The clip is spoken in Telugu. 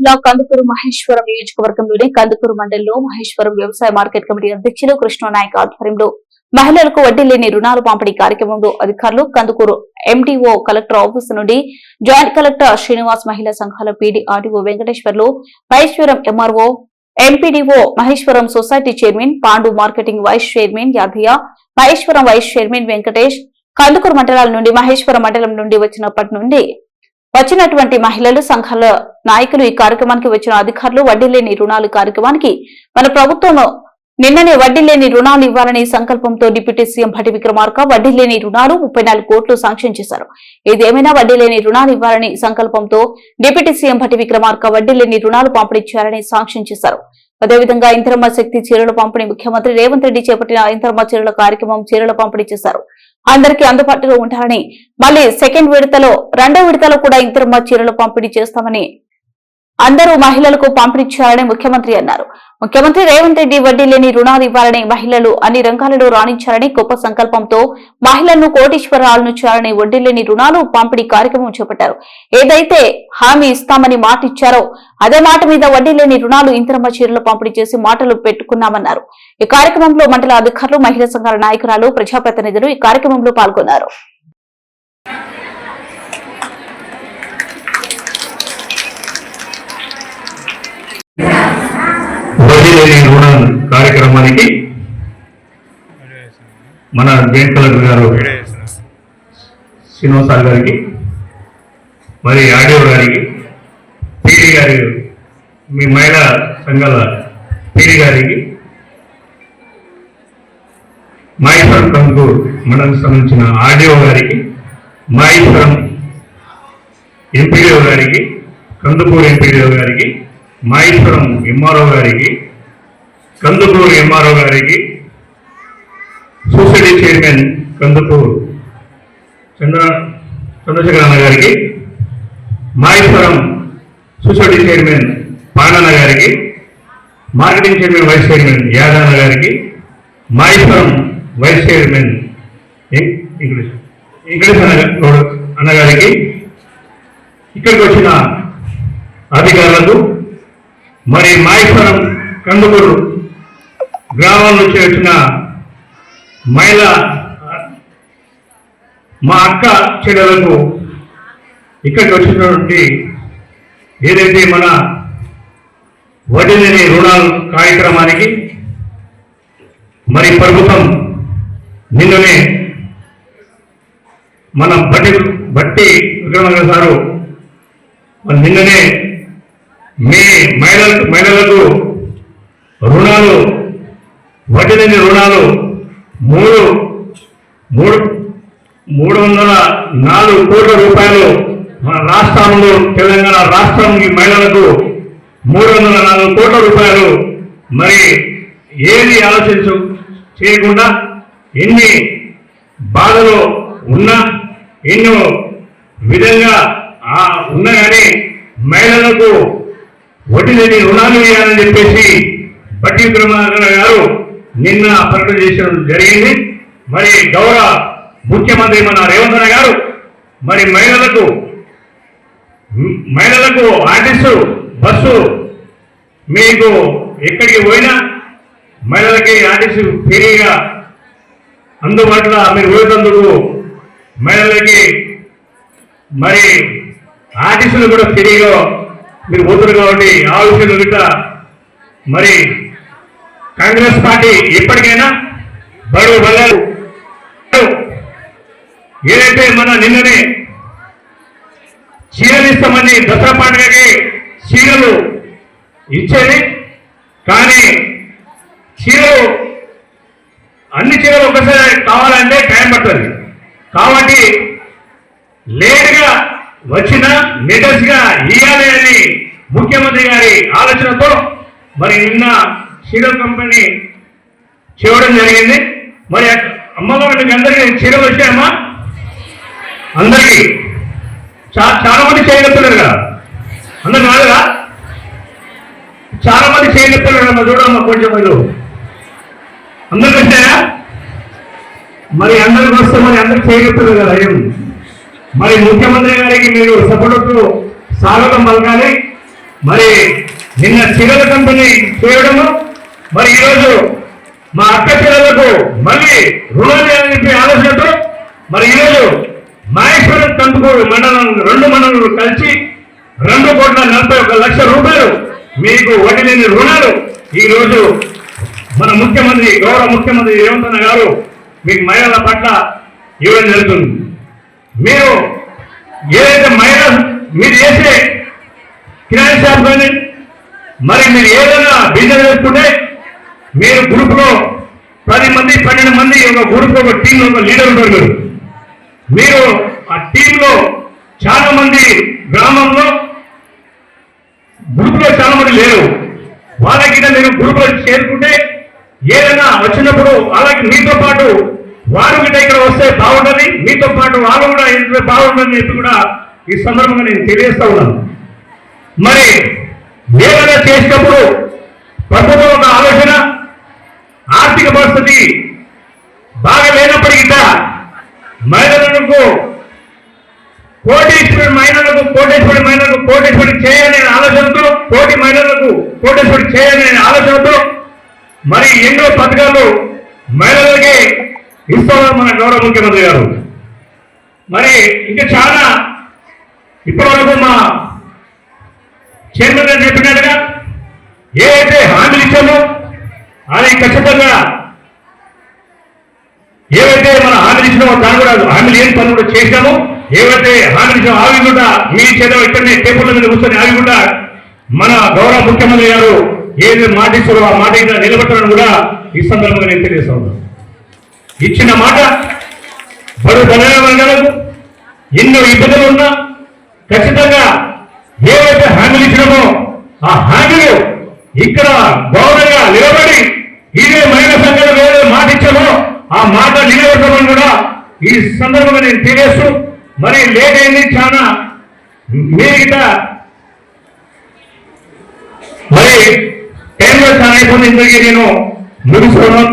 జిల్లా కందుకూరు మహేశ్వరం నియోజకవర్గంలోని కందుకూరు మండలిలో మహేశ్వరం వ్యవసాయ మార్కెట్ కమిటీ అధ్యక్షులు కృష్ణనాయక్ ఆధ్వర్యంలో మహిళలకు వడ్డీ లేని రుణాలు పంపిణీ కార్యక్రమంలో అధికారులు కందుకూరు ఎండిఓ కలెక్టర్ ఆఫీసు నుండి జాయింట్ కలెక్టర్ శ్రీనివాస్ మహిళా సంఘాల PD RDO Venkateshwarlu Maheshwaram MRO MPDO Maheshwaram society chairman Pandu marketing vice chairman Yadaiah Maheshwaram vice chairman Venkatesh Kandukur మండలాల నుండి మహేశ్వరం మండలం నుండి వచ్చినప్పటి నుండి వచ్చినటువంటి మహిళలు సంఘాల నాయకులు ఈ కార్యక్రమానికి వచ్చిన అధికారులు వడ్డీ లేని రుణాలు కార్యక్రమానికి మన ప్రభుత్వం నిన్ననే వడ్డీ లేని రుణాలు ఇవ్వాలనే సంకల్పంతో డిప్యూటీ సీఎం భటి విక్రమార్క వడ్డీ లేని రుణాలు ముప్పై నాలుగు కోట్లు శాంక్షన్ చేశారు. ఏదేమైనా వడ్డీ లేని రుణాలు ఇవ్వాలని సంకల్పంతో డిప్యూటీ సీఎం భటి విక్రమార్క వడ్డీ లేని రుణాలు పంపిణీ చేయాలని శాంక్షన్ చేశారు. అదేవిధంగా ఇంతరమ్మ శక్తి చీరల పంపిణీ ముఖ్యమంత్రి రేవంత్ రెడ్డి చేపట్టిన ఇంతరమ్మ చీరల కార్యక్రమం చీరల పంపిణీ చేశారు. అందరికీ అందుబాటులో ఉంటారని. మళ్ళీ సెకండ్ విడతలో రెండో విడతలో కూడా ఇంతరమ్మ చీరలు పంపిణీ చేస్తామని అందరూ మహిళలకు పంపిణీ చేయాలని ముఖ్యమంత్రి అన్నారు. ముఖ్యమంత్రి రేవంత్ రెడ్డి వడ్డీ లేని రుణాలు ఇవ్వాలని మహిళలు అన్ని రంగాలలో రాణించాలని గొప్ప సంకల్పంతో మహిళలను కోటీశ్వరాలను చేయాలని వడ్డీ లేని రుణాలు పంపిణీ కార్యక్రమం చేపట్టారు. ఏదైతే హామీ ఇస్తామని మాట ఇచ్చారో అదే మాట మీద వడ్డీ లేని రుణాలు ఇంతరమ్మ చీరలు పంపిణీ చేసి మాటలు పెట్టుకున్నామన్నారు. ఈ కార్యక్రమంలో మండల అధికారులు మహిళా సంఘాల నాయకురాలు ప్రజాప్రతినిధులు ఈ కార్యక్రమంలో పాల్గొన్నారు. వడ్డీ లేని రుణం కార్యక్రమానికి మన జైన్ కలెక్టర్ గారు శ్రీనివాసారి గారికి మరి ఆడియో గారికి పీడి గారి మీ మహిళా సంఘాల పీడి గారికి మహేశ్వరం కంకు మండలం సంబంధించిన ఆడియో గారికి మహేశ్వరం ఎంపీడీఓ గారికి కందుకూరు ఎంపీడీఓ గారికి మహేశ్వరం ఎంఆర్ఓ గారికి కందుకూరు ఎంఆర్ఓ గారికి సొసైటీ చైర్మన్ కందుకూరు చంద్ర చంద్రశేఖర అన్న గారికి మహేశ్వరం సొసైటీ చైర్మన్ పాండన్న గారికి marketing chairman vice chairman Yadanna గారికి Maheshwaram vice chairman English English అన్న అన్నగారికి ఇక్కడికి వచ్చిన అధికారులకు మరి మాయపురం కందుకూరు గ్రామం నుంచి వచ్చిన మహిళ మా అక్క చెల్లెలకు ఇక్కడికి వచ్చినటువంటి ఏదైతే మన వడ్డీ రుణాల కార్యక్రమానికి మరి ప్రభుత్వం నిన్ననే మన బట్టి బట్టి విక్రమంగా సారు నిన్ననే మే మహిళలకు మహిళలకు రుణాలు వడ్డీ లేని రుణాలు మూడు మూడు మూడు వందల నాలుగు కోట్ల రూపాయలు మన రాష్ట్రంలో తెలంగాణ రాష్ట్రంకి మహిళలకు మూడు వందల నాలుగు కోట్ల రూపాయలు. మరి ఏది ఆలోచించు చేయకుండా ఎన్ని బాధలు ఉన్నా ఎన్నో విధంగా ఆ ఉన్నా కానీ మహిళలకు వడ్డీ లేని రుణాలు వేయాలని చెప్పేసి బట్టి విక్రమార్క గారు నిన్న ప్రకటన చేయడం జరిగింది. మరి గౌరవ ముఖ్యమంత్రి మన రేవంత్ గారు మరి మహిళలకు మహిళలకు ఆర్టీసు బస్సు మీకు ఎక్కడికి పోయినా మహిళలకి ఆర్టీసీ ఫ్రీగా అందుబాటులో మీరు పోయేటందుకు మహిళలకి మరి ఆర్టీసీలు కూడా ఫ్రీగా మీరు పోతున్నారు కాబట్టి ఆ విషయంలో మరి కాంగ్రెస్ పార్టీ ఎప్పటికైనా బడు బల్లాలు ఏదైతే మన నిన్ననే చీరలు ఇస్తామని దసరా పండుగకి చీరలు ఇచ్చేది కానీ చీరలు అన్ని చీరలు ఒకసారి కావాలంటే టైం పడుతుంది. కాబట్టి లేటుగా వచ్చిన లేటెస్ట్ ఇవ్వాలి అని ముఖ్యమంత్రి గారి ఆలోచనతో మరి నిన్న చీరల కంపెనీ చేయడం జరిగింది. మరి అమ్మగారికి అందరికీ చీరలు వచ్చాయమ్మా? అందరికీ. చా- చాలా మంది చేయగలుగుతున్నారు కదా. అందరు కాదుగా చాలా మంది చేయగలుగుతున్నారు అమ్మ చూడమ్మా కొంచెం మీరు అందరికి వచ్చాయా? మరి అందరికి వస్తే మరి అందరికి చేయగలుగుతున్నారు కదా ఏం? మరి ముఖ్యమంత్రి గారికి మీరు సపోర్టు స్వాగతం పలకాలి మరి నిన్న చీరల కంపెనీ చేయడము మరి ఈరోజు మా అక్క పిల్లలకు మళ్ళీ రుణాలు అని చెప్పి ఆలోచనతో మరి ఈరోజు మహేశ్వరం కందుకూరు మండలం రెండు మండలాలు కలిసి రెండు కోట్ల నలభై ఒక లక్ష రూపాయలు మీకు వడ్డీ లేని రుణాలు ఈరోజు మన ముఖ్యమంత్రి గౌరవ ముఖ్యమంత్రి రేవంత్ గారు మీకు మహిళల పట్ల ఇవ్వడం జరుగుతుంది. మీరు ఏదైతే మహిళ మీరు చేసే కిరాణా షాప్ కానీ మరి మీరు ఏదైనా బిజినెస్ చేసుకుంటే మీరు గ్రూప్లో పది మంది పన్నెండు మంది ఒక గ్రూప్ ఒక టీం ఒక లీడర్ ఉంటారు మీరు. మీరు ఆ టీంలో చాలా మంది గ్రామంలో గ్రూప్లో చాలా మంది లేరు. వాళ్ళకి మీరు గ్రూప్లో చేరుకుంటే ఏదైనా వచ్చినప్పుడు వాళ్ళకి మీతో పాటు వారు గిట్ట ఇక్కడ వస్తే బాగుంటుంది మీతో పాటు వాళ్ళు కూడా ఇంట్లో బాగుంటుందని చెప్పి కూడా ఈ సందర్భంగా నేను తెలియజేస్తా ఉన్నాను. మరి ఏదైనా చేసినప్పుడు ప్రభుత్వం ఒక ఆలోచన ఆర్థిక పరిస్థితి బాగా లేనప్పటికీ మహిళలకు కోటేశ్వరి మహిళలకు కోటేశ్వరి మహిళలకు కోటేశ్వరి చేయాలనే ఆలోచనతో కోటి మహిళలకు కోటేశ్వరి చేయాలనే ఆలోచనతో మరి ఎన్నో పథకాలు మహిళలకి ఇస్తున్నారు మన గౌరవ ముఖ్యమంత్రి గారు. మరి ఇంకా చాలా ఇప్పటివరకు మా చైర్మన్ గారు చెప్పినట్టుగా ఏవైతే హామీలు ఇచ్చామో అది ఖచ్చితంగా ఏవైతే మన హామీలు ఇచ్చినామో దాని కూడా హామీలు ఏం పనులు కూడా చేశామో. ఏవైతే హామీలు ఇచ్చామో ఆవి కూడా మీ చేత ఇక్కడనే టేబుల్ మీద కూర్చొని ఆవి కూడా మన గౌరవ ముఖ్యమంత్రి గారు ఏది మాట ఇస్తారో ఆ మాట ఇక్కడ నిలబెట్టాలని కూడా ఈ సందర్భంగా నేను తెలియజేస్తా ఇచ్చిన మాట బడు బలైన వర్గాలకు ఎన్నో ఇబ్బందులు ఉన్నా ఖచ్చితంగా ఏవైతే హామీలు ఇచ్చినామో ఆ హామీలు ఇక్కడ గౌరవంగా నిలబడి ఇదే మహిళా సంఘాలు ఏదైతే మాట ఇచ్చామో ఆ మాట నిలబెట్టమని కూడా ఈ సందర్భంగా నేను తెలియస్తూ మరి లేట్ అయింది చాలా మీరిగా మరి టైంలో చాలా అయిపోయింది. ఇంతకీ నేను ముగిస్తున్నాను.